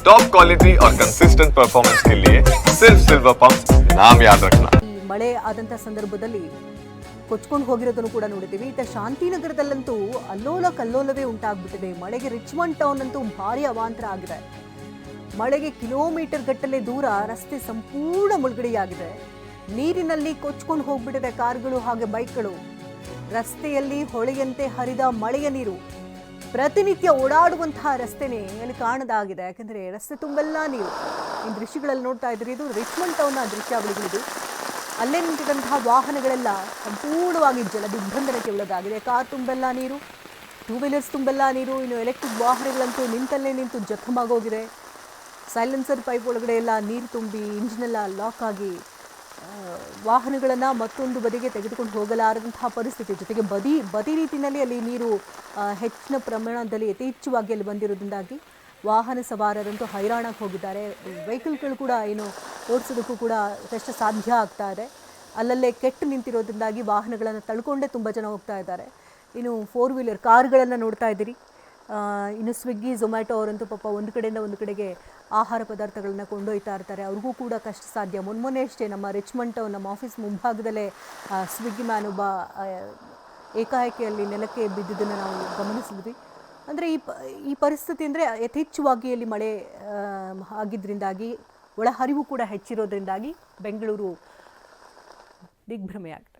Top quality और consistent performance के लिए सिर्फ सिल्वर पंप नाम याद रखना ಈ ಮಳೆ ಆದಂಥ ಸಂದರ್ಭದಲ್ಲಿ ಕೊಚ್ಕೊಂಡು ಹೋಗಿರೋದನ್ನು ಕೂಡ ನೋಡಿದ್ದೀವಿ ಇತ್ತ ಶಾಂತಿನಗರದಲ್ಲಂತೂ ಅಲ್ಲೋಲ ಕಲ್ಲೋಲವೇ ಉಂಟಾಗ್ಬಿಟ್ಟಿದೆ ಮಳೆಗೆ ರಿಚ್ಮಂಡ್ ಟೌನ್ ಅಂತೂ ಭಾರಿ ಅವಾಂತರ ಆಗಿದೆ ಮಳೆಗೆ ಕಿಲೋಮೀಟರ್ ಗಟ್ಟಲೆ ದೂರ ರಸ್ತೆ ಸಂಪೂರ್ಣ ಮುಳುಗಡೆಯಾಗಿದೆ ನೀರಿನಲ್ಲಿ ಕೊಚ್ಕೊಂಡು ಹೋಗ್ಬಿಟ್ಟಿದೆ ಕಾರ್ಗಳು ಹಾಗೆ ಬೈಕ್ಗಳು ರಸ್ತೆಯಲ್ಲಿ ಹೊಳೆಯಂತೆ ಹರಿದ ಮಳೆಯ ನೀರು ಪ್ರತಿನಿತ್ಯ ಓಡಾಡುವಂತಹ ರಸ್ತೆನೇ ಅಲ್ಲಿ ಕಾಣದಾಗಿದೆ. ಯಾಕಂದ್ರೆ ರಸ್ತೆ ತುಂಬೆಲ್ಲ ನೀರು. ಈ ದೃಶ್ಯಗಳಲ್ಲಿ ನೋಡ್ತಾ ಇದ್ರಿ ಇದು ರಿಚ್ಮಂಡ್ ಟೌನ್ನ ಇದು. ಅಲ್ಲೇ ನಿಂತಿದ್ದಂತಹ ವಾಹನಗಳೆಲ್ಲ ಸಂಪೂರ್ಣವಾಗಿ ಜಲ ದಿಗ್ಬಂಧನಕ್ಕೆ ಒಳಗಾಗಿದೆ. ಕಾರ್ ತುಂಬೆಲ್ಲ ನೀರು ಟೂ ವೀಲರ್ಸ್ ತುಂಬೆಲ್ಲ ನೀರು, ಇನ್ನು ಎಲೆಕ್ಟ್ರಿಕ್ ವಾಹನಗಳಂತೂ ನಿಂತಲ್ಲೇ ನಿಂತು ಜಖಮಾಗೋಗಿದೆ. ಸೈಲೆನ್ಸರ್ ಪೈಪ್ ಒಳಗಡೆ ಎಲ್ಲ ನೀರು ತುಂಬಿ ಇಂಜಿನೆಲ್ಲ ಲಾಕ್ ಆಗಿ ವಾಹನಗಳನ್ನು ಮತ್ತೊಂದು ಬದಿಗೆ ತೆಗೆದುಕೊಂಡು ಹೋಗಲಾರದಂತಹ ಪರಿಸ್ಥಿತಿ. ಜೊತೆಗೆ ಬದಿ ಬದಿ ರೀತಿಯಲ್ಲಿ ಅಲ್ಲಿ ನೀರು ಹೆಚ್ಚಿನ ಪ್ರಮಾಣದಲ್ಲಿ ಯಥೇಚ್ಛವಾಗಿ ಅಲ್ಲಿ ಬಂದಿರೋದ್ರಿಂದಾಗಿ ವಾಹನ ಸವಾರರಂತೂ ಹೈರಾಣಕ್ಕೆ ಹೋಗಿದ್ದಾರೆ. ವೆಹಿಕಲ್ಗಳು ಕೂಡ ಏನು ಓಡಿಸೋದಕ್ಕೂ ಕೂಡ ಕಷ್ಟ ಸಾಧ್ಯ ಆಗ್ತಾ ಇದೆ. ಅಲ್ಲಲ್ಲೇ ಕೆಟ್ಟು ನಿಂತಿರೋದ್ರಿಂದಾಗಿ ವಾಹನಗಳನ್ನು ತಳ್ಕೊಂಡೇ ತುಂಬ ಜನ ಹೋಗ್ತಾ ಇದ್ದಾರೆ. ಇನ್ನು ಫೋರ್ ವೀಲರ್ ಕಾರ್ಗಳನ್ನು ನೋಡ್ತಾ ಇದ್ದೀರಿ. ಇನ್ನು ಸ್ವಿಗ್ಗಿ ಝೊಮ್ಯಾಟೊ ಅವರಂತೂ ಪಾಪ ಒಂದು ಕಡೆಯಿಂದ ಒಂದು ಕಡೆಗೆ ಆಹಾರ ಪದಾರ್ಥಗಳನ್ನ ಕೊಂಡೊಯ್ತಾ ಇರ್ತಾರೆ. ಅವ್ರಿಗೂ ಕೂಡ ಕಷ್ಟ ಸಾಧ್ಯ. ಮೊನ್ನೆ ಅಷ್ಟೇ ನಮ್ಮ ರಿಚ್ಮಂಡ್ ಟೌನ್ ನಮ್ಮ ಆಫೀಸ್ ಮುಂಭಾಗದಲ್ಲೇ ಸ್ವಿಗ್ಗಿ ಮ್ಯಾನ್ ಒಬ್ಬ ಏಕಾಏಕಿಯಲ್ಲಿ ನೆಲಕ್ಕೆ ಬಿದ್ದಿದ್ದನ್ನು ನಾವು ಗಮನಿಸಿದ್ವಿ. ಅಂದರೆ ಈ ಪ, ಈ ಪರಿಸ್ಥಿತಿ ಅಂದರೆ ಯಥೇಚ್ಛವಾಗಿ ಅಲ್ಲಿ ಮಳೆ ಆಗಿದ್ದರಿಂದಾಗಿ ಒಳಹರಿವು ಕೂಡ ಹೆಚ್ಚಿರೋದ್ರಿಂದಾಗಿ ಬೆಂಗಳೂರು ದಿಗ್ಭ್ರಮೆಯಾಗಿದೆ.